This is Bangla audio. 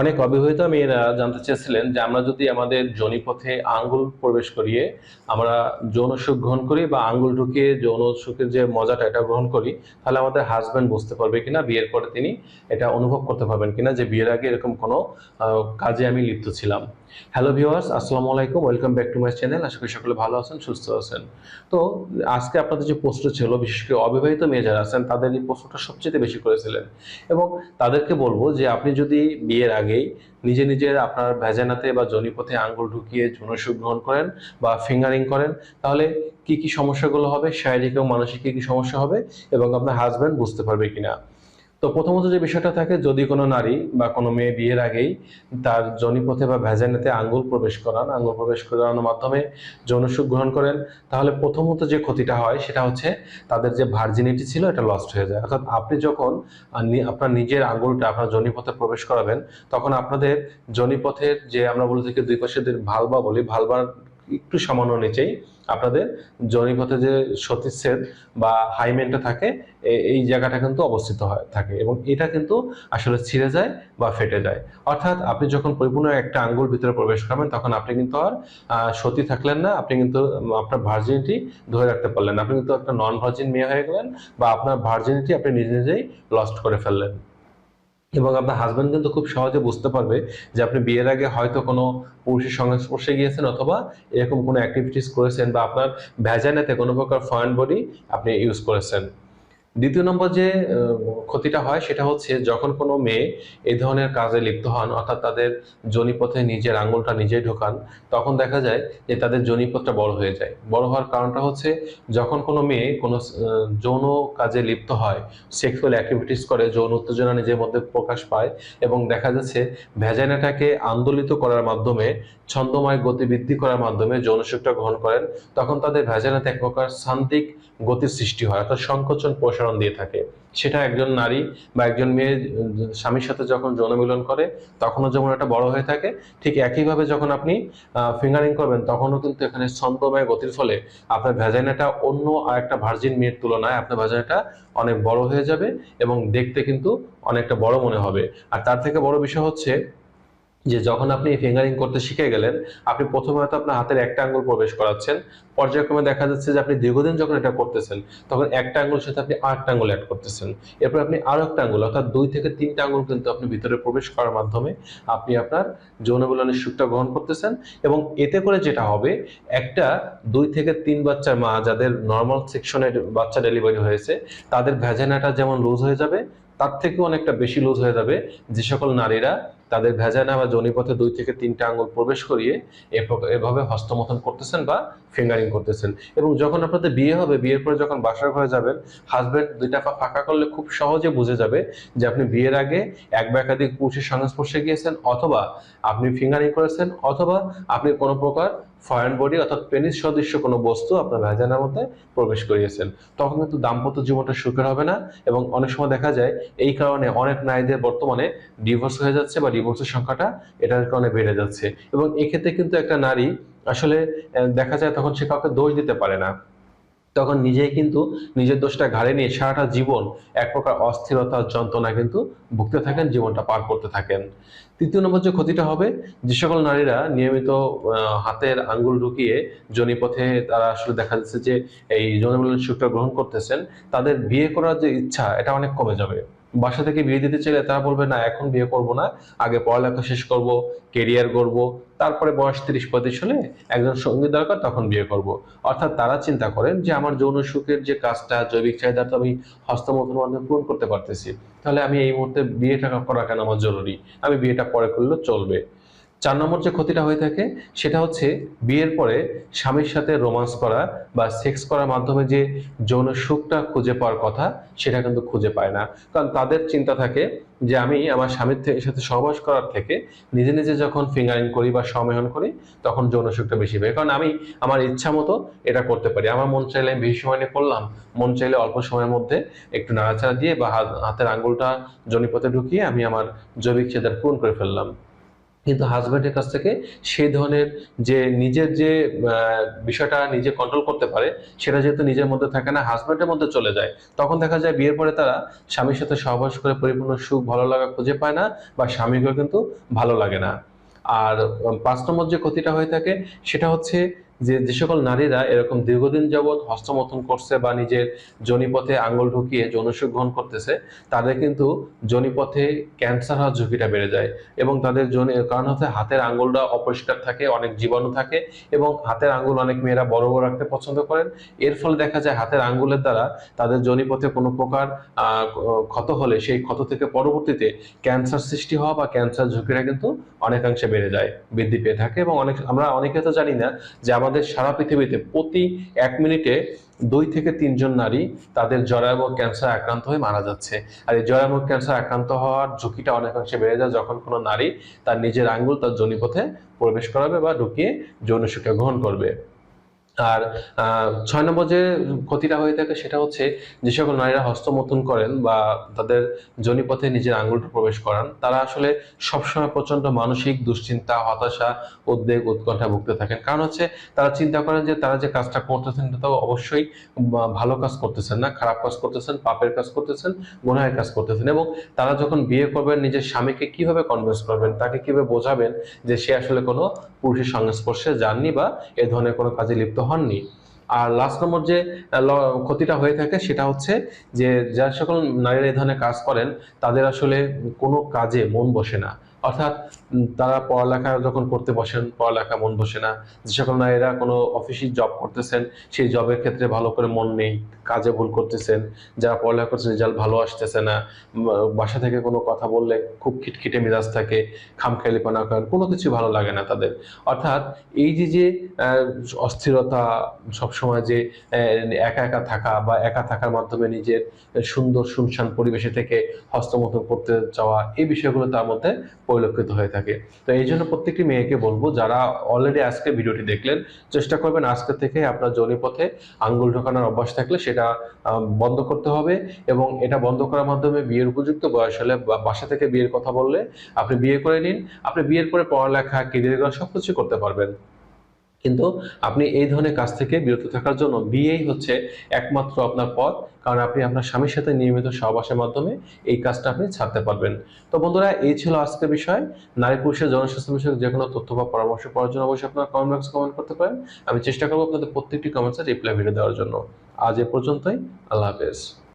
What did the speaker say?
অনেক অবিবাহিত মেয়েরা জানতে চেয়েছিলেন যে আমরা যদি আমাদের যৌনিপথে আঙ্গুল প্রবেশ করিয়ে আমরা যৌন সুখ গ্রহণ করি বা আঙ্গুল ঢুকিয়ে যৌন সুখের যে মজাটা এটা গ্রহণ করি, তাহলে আমাদের হাজব্যান্ড বুঝতে পারবে কিনা, বিয়ের পরে তিনি এটা অনুভব করতে পারবেন কিনা যে বিয়ের আগে এরকম কোনো কাজে আমি লিপ্ত ছিলাম। হ্যালো ভিউয়ার্স আসসালামু আলাইকুম welcome back to my channel আশা করি সকলে ভালো আছেন, সুস্থ আছেন। তো আজকে আপনাদের যে প্রশ্ন ছিল, বিশেষ করে অবিবাহিত মেয়ে যারা আছেন, তাদের এই প্রশ্নটা সবচেয়ে বেশি করেছিলেন। এবং তাদেরকে বলব যে আপনি যদি বিয়ের আগেই নিজে নিজের আপনার ভেজানাতে বা জনিপথে আঙ্গুল ঢুকিয়ে যৌনসুখ গ্রহণ করেন বা ফিঙ্গারিং করেন, তাহলে কি কি সমস্যাগুলো হবে? শারীরিক এবং মানসিক কি কি সমস্যা হবে? এবং আপনার হাজব্যান্ড বুঝতে পারবে কিনা? তো প্রথমত যে বিষয়টা থাকে, যদি কোনো নারী বা কোনো মেয়ে বিয়ের আগেই তার জনিপথে বা ভেজানাতে আঙ্গুল প্রবেশ করান, আঙ্গুল প্রবেশ করানোর মাধ্যমে যৌনসুখ গ্রহণ করেন, তাহলে প্রথমত যে ক্ষতিটা হয় সেটা হচ্ছে তাদের যে ভার্জিনিটি ছিল এটা লস্ট হয়ে যায়। অর্থাৎ আপনি যখন আপনার নিজের আঙ্গুলটা আপনার জনিপথে প্রবেশ করাবেন, তখন আপনাদের জনিপথের যে আমরা বলে থাকি দুই পাশে ভালবা বলি, ভালবার একটু সামান্য নিচেই আপনাদের জনিপথে যে সতীচ্ছেদ বা হাইমেনটা থাকে এই জায়গাটা কিন্তু অবস্থিত হয়, থাকে এবং এটা কিন্তু আসলে ছিঁড়ে যায় বা ফেটে যায়। অর্থাৎ আপনি যখন পরিপূর্ণ একটা আঙ্গুল ভিতরে প্রবেশ করবেন, তখন আপনি কিন্তু আর সতী থাকলেন না, আপনি কিন্তু আপনার ভার্জিনিটি ধরে রাখতে পারলেন আপনি কিন্তু একটা নন ভার্জিন মেয়ে হয়ে গেলেন বা আপনার ভার্জিনিটি আপনি নিজে নিজেই লস্ট করে ফেললেন। এবং আপনার হাজব্যান্ড কিন্তু খুব সহজে বুঝতে পারবে যে আপনি বিয়ের আগে হয়তো কোনো পুরুষের সংস্পর্শে গিয়েছেন অথবা এরকম কোনো অ্যাক্টিভিটিস করেছেন বা আপনার ভ্যাজানাতে কোনো প্রকার ফয়েন বডি আপনি ইউজ করেছেন। দ্বিতীয় নম্বর যে ক্ষতিটা হয় সেটা হচ্ছে যখন কোনো মেয়ে এই ধরনের কাজে লিপ্ত হন, অর্থাৎ তাদের জনিপথে নিজের আঙুলটা নিজেই ঢোকান, তখন দেখা যায় যে তাদের জনিপথটা বড় হয়ে যায়। বড় হওয়ার কারণটা হচ্ছে যখন কোনো মেয়ে কোনো যৌন কাজে লিপ্ত হয় সেক্সুয়াল অ্যাক্টিভিটিস করে, যৌন উত্তেজনা নিজের মধ্যে প্রকাশ পায় এবং দেখা যাচ্ছে ভ্যাজাইনাটাকে আন্দোলিত করার মাধ্যমে, ছন্দময় গতি বৃদ্ধি করার মাধ্যমে যৌনসুখটা গ্রহণ করেন, তখন তাদের ভ্যাজাইনাতে এক প্রকার শান্তিক গতির সৃষ্টি হয়, অর্থাৎ সংকোচন প্রসারণ দিয়ে থাকে। সেটা একজন নারী বা একজন মেয়ে, স্বামীর সাথে যখন যৌন মিলন করে, তখনও যেমন এটা বড় হয়ে থাকে, ঠিক একইভাবে যখন আপনি ফিঙ্গারিং করবেন, তখনও কিন্তু এখানে ছন্দময় গতির ফলে আপনার ভ্যাজাইনাটা অন্য আর একটা ভার্জিন মেয়ের তুলনায় আপনার ভ্যাজাইনাটা অনেক বড় হয়ে যাবে এবং দেখতে কিন্তু অনেকটা বড় মনে হবে। আর তার থেকে বড় বিষয় হচ্ছে যে যখন আপনি ফিঙ্গারিং করতে শিখে গেলেন, আপনি প্রথমে হয়তো আপনার হাতের একটা আঙ্গুল প্রবেশ করাচ্ছেন। পর্যায়ক্রমে দেখা যাচ্ছে যে আপনি দীর্ঘদিন যখন এটা করতেছেন, তখন একটা আঙ্গুলের সাথে আপনি আরেকটা আঙ্গুল অ্যাড করতেছেন। এরপর আপনি আরও একটা আঙ্গুল, অর্থাৎ দুই থেকে তিনটা আঙ্গুল কিন্তু আপনি ভিতরে প্রবেশ করার মাধ্যমে আপনি আপনার যৌন মিলনের সুখটা গ্রহণ করতেছেন। এবং এতে করে যেটা হবে, একটা দুই থেকে তিন বাচ্চার মা যাদের নর্মাল সেকশনের বাচ্চা ডেলিভারি হয়েছে, তাদের ভ্যাজানাটা যেমন লুজ হয়ে যাবে, তার থেকেও অনেকটা বেশি লুজ হয়ে যাবে। যে সকল নারীরা তাদের ভেজানা বা জনিপথে দুই থেকে তিনটা আঙ্গুল প্রবেশ করিয়ে এভাবে হস্তমথন করতেছেন বা ফিঙ্গারিং করতেছেন। এবং যখন আপনাদের বিয়ে হবে, বিয়ের পরে যখন বাসার ঘরে যাবেন হাজবেন্ড দুইটা পা ফাঁকা করলে খুব সহজে বুঝে যাবে যে আপনি বিয়ের আগে এক বা একাধিক পুরুষের সংস্পর্শে গিয়েছেন, অথবা আপনি ফিঙ্গারিং করেছেন, অথবা আপনি কোনো প্রকার ফরেন বডি অর্থাৎ পেনিস সদৃশ্য কোনো বস্তু আপনার ভেজানার মধ্যে প্রবেশ করিয়েছেন। তখন কিন্তু দাম্পত্য জীবনটা সুখের হবে না এবং অনেক সময় দেখা যায় এই কারণে অনেক নারীদের বর্তমানে ডিভোর্স হয়ে যাচ্ছে বা ডিভোর্সের সংখ্যাটা এটার কারণে বেড়ে যাচ্ছে। এবং এক্ষেত্রে কিন্তু একটা নারী আসলে দেখা যায় তখন সে কাউকে দোষ দিতে পারে না। তখন নিজেই কিন্তু নিজের দোষটা ঘাড়ে নিয়ে সারাটা জীবন এক প্রকার অস্থিরতার যন্ত্রণা কিন্তু ভুগতে থাকেন, জীবনটা পার করতে থাকেন। তৃতীয় নম্বর যে ক্ষতিটা হবে, যে সকল নারীরা নিয়মিত হাতের আঙ্গুল ঢুকিয়ে জনিপথে তারা আসলে দেখা যাচ্ছে যে এই যৌনমিলন সুখটা গ্রহণ করতেছেন, তাদের বিয়ে করার যে ইচ্ছা, এটা অনেক কমে যাবে। বাসা থেকে বিয়ে দিতে চাইলে তারা বলবে, না, এখন বিয়ে করব না, আগে পড়ালেখা শেষ করব কেরিয়ার করব তারপরে বয়স তিরিশ পঁয়ত্রিশ হলে একজন সঙ্গী দরকার, তখন বিয়ে করব। অর্থাৎ তারা চিন্তা করেন যে, আমার যৌন সুখের যে কাজটা, জৈবিক চাহিদা তো আমি হস্তমতন মাধ্যমে পূরণ করতে পারতেছি। তাহলে আমি এই মুহূর্তে বিয়েটা করা কেন আমার জরুরি? আমি বিয়েটা পরে করলেও চলবে। চার নম্বর যে ক্ষতিটা হয়ে থাকে, সেটা হচ্ছে বিয়ের পরে স্বামীর সাথে রোমান্স করা বা সেক্স করার মাধ্যমে যে যৌন সুখটা খুঁজে পাওয়ার কথা, সেটা কিন্তু খুঁজে পায় না। কারণ তাদের চিন্তা থাকে যে আমি আমার স্বামীর থে- সাথে সহবাস করার থেকে নিজে নিজে যখন ফিঙ্গারিং করি বা সম্মেলন করি, তখন যৌন সুখটা বেশি পাই। কারণ আমি আমার ইচ্ছা মতো এটা করতে পারি। আমার মন চাইলে আমি বেশি সময় নিয়ে করলাম, মন চাইলে অল্প সময়ের মধ্যে একটু নাড়াচাড়া দিয়ে বা হাত- হাতের আঙ্গুলটা জনিপথে ঢুকিয়ে আমি আমার জৈবিক চেদার পূরণ করে ফেললাম। কিন্তু হাজব্যান্ডের কাছ থেকে সেই ধরনের যে নিজের যে বিষয়টা নিজে কন্ট্রোল করতে পারে, সেটা যেহেতু নিজের মধ্যে থাকে না হাজব্যান্ডের মধ্যে চলে যায়। তখন দেখা যায় বিয়ের পরে তারা স্বামীর সাথে সহবাস করে পরিপূর্ণ সুখ, ভালো লাগা খুঁজে পায় না বা স্বামীকেও কিন্তু ভালো লাগে না। আর পাঁচ নম্বর যে ক্ষতিটা হয়ে থাকে, সেটা হচ্ছে যে যে সকল নারীরা এরকম দীর্ঘদিন যাবৎ হস্তমথন করছে বা নিজের জনিপথে আঙ্গুল ঢুকিয়ে যৌনসুখ গ্রহণ করতেছে, তাদের কিন্তু জনিপথে ক্যান্সার হওয়ার ঝুঁকিটা বেড়ে যায় এবং তাদের কারণ হচ্ছে হাতের আঙ্গুলটা অপরিষ্কার থাকে, অনেক জীবাণু থাকে এবং হাতের আঙ্গুল অনেক মেয়েরা বড় বড় রাখতে পছন্দ করেন। এর ফলে দেখা যায় হাতের আঙ্গুলের দ্বারা তাদের জনিপথে কোনো প্রকার ক্ষত হলে সেই ক্ষত থেকে পরবর্তীতে ক্যান্সার সৃষ্টি হওয়া বা ক্যান্সার ঝুঁকিটা কিন্তু অনেকাংশে বেড়ে যায়, বৃদ্ধি পেয়ে থাকে এবং অনেক, আমরা অনেকে তো জানি না যে আমাদের সারা পৃথিবীতে প্রতি এক মিনিটে দুই থেকে তিনজন নারী তাদের জরায়ু ক্যান্সার আক্রান্ত হয়ে মারা যাচ্ছে। আর এই জরায়ু ক্যান্সার আক্রান্ত হওয়ার ঝুঁকিটা অনেকাংশে বেড়ে যায় যখন কোনো নারী তার নিজের আঙ্গুল তার জনিপথে প্রবেশ করাবে বা ঢুকিয়ে যৌন গ্রহণ করবে। আর ছয় নম্বর যে ক্ষতিটা হয়ে থাকে সেটা হচ্ছে যে সকল নারীরা হস্তমথন করেন বা তাদের জনিপথে নিজের আঙ্গুলটা প্রবেশ করান, তারা আসলে সবসময় প্রচণ্ড মানসিক দুশ্চিন্তা, হতাশা, উদ্বেগ, উৎকণ্ঠা ভুগতে থাকেন। কারণ হচ্ছে তারা চিন্তা করেন যে তারা যে কাজটা করতেছেন এটা তো অবশ্যই ভালো কাজ করতেছেন না, খারাপ কাজ করতেছেন, পাপের কাজ করতেছেন, গুনাহের কাজ করতেছেন এবং তারা যখন বিয়ে করবেন নিজের স্বামীকে কীভাবে কনভিন্স করবেন, তাকে কীভাবে বোঝাবেন যে সে আসলে কোনো পুরুষের সংস্পর্শে যাননি বা এ ধরনের কোনো কাজে লিপ্ত হননি। আর লাস্ট নম্বর যে ক্ষতিটা হয়ে থাকে সেটা হচ্ছে যে, যারা সকল নারীরা এই ধরনের কাজ করেন, তাদের আসলে কোনো কাজে মন বসে না। অর্থাৎ তারা পড়ালেখা যখন করতে বসেন, পড়ালেখা মন বসে না, যে সকল নারীরা কোনো অফিসে জব করতেছেন, সেই জবের ক্ষেত্রে ভালো করে মন নেই, কাজে ভুল করতেছেন, যারা পড়ালেখা করছেন রেজাল্ট ভালো আসতেছে না বাসা থেকে কোনো কথা বললে খুব খিটখিটে মেজাজ থাকে, খামখেয়ালিপনা করেন, কোনো কিছু ভালো লাগে না তাদের। অর্থাৎ এই যে যে অস্থিরতা, সবসময় যে একা একা থাকা বা একা থাকার মাধ্যমে নিজের সুন্দর শুনশান পরিবেশে থেকে হস্তমথন করতে চাওয়া, এই বিষয়গুলো তার মধ্যে পরিলক্ষিত হয়ে থাকে। তো এই জন্য প্রত্যেকটি মেয়েকে বলব, যারা অলরেডি আজকে ভিডিওটি দেখলেন, চেষ্টা করবেন আজকে থেকে আপনার জনিপথে আঙ্গুল ঢোকানোর অভ্যাস থাকলে সেটা বন্ধ করতে হবে এবং এটা বন্ধ করার মাধ্যমে বিয়ের উপযুক্ত বয়স হলে বাসা থেকে বিয়ের কথা বললে আপনি বিয়ে করে নিন। আপনি বিয়ের পরে পড়ালেখা কেরিয়ার সব কিছু করতে পারবেন। কিন্তু আপনি এই ধরনের কাজ থেকে বিরত থাকার জন্য বিয়েই হচ্ছে একমাত্র আপনার পথ, কারণ আপনি আপনার স্বামীর সাথে নিয়মিত সহবাসের মাধ্যমে এই কাজটা আপনি ছাড়তে পারবেন। তো বন্ধুরা, এই ছিল আজকের বিষয়। নারী পুরুষের জনস্বাস্থ্য বিষয়ক যে কোনো তথ্য বা পরামর্শ পাওয়ার জন্য অবশ্যই আপনার কমেন্ট বক্সে কমেন্ট করতে পারেন। আমি চেষ্টা করব আপনাদের প্রত্যেকটি কমেন্টসে রিপ্লাই ভিডিও দেওয়ার জন্য। আজ এ পর্যন্তই। আল্লাহ হাফেজ।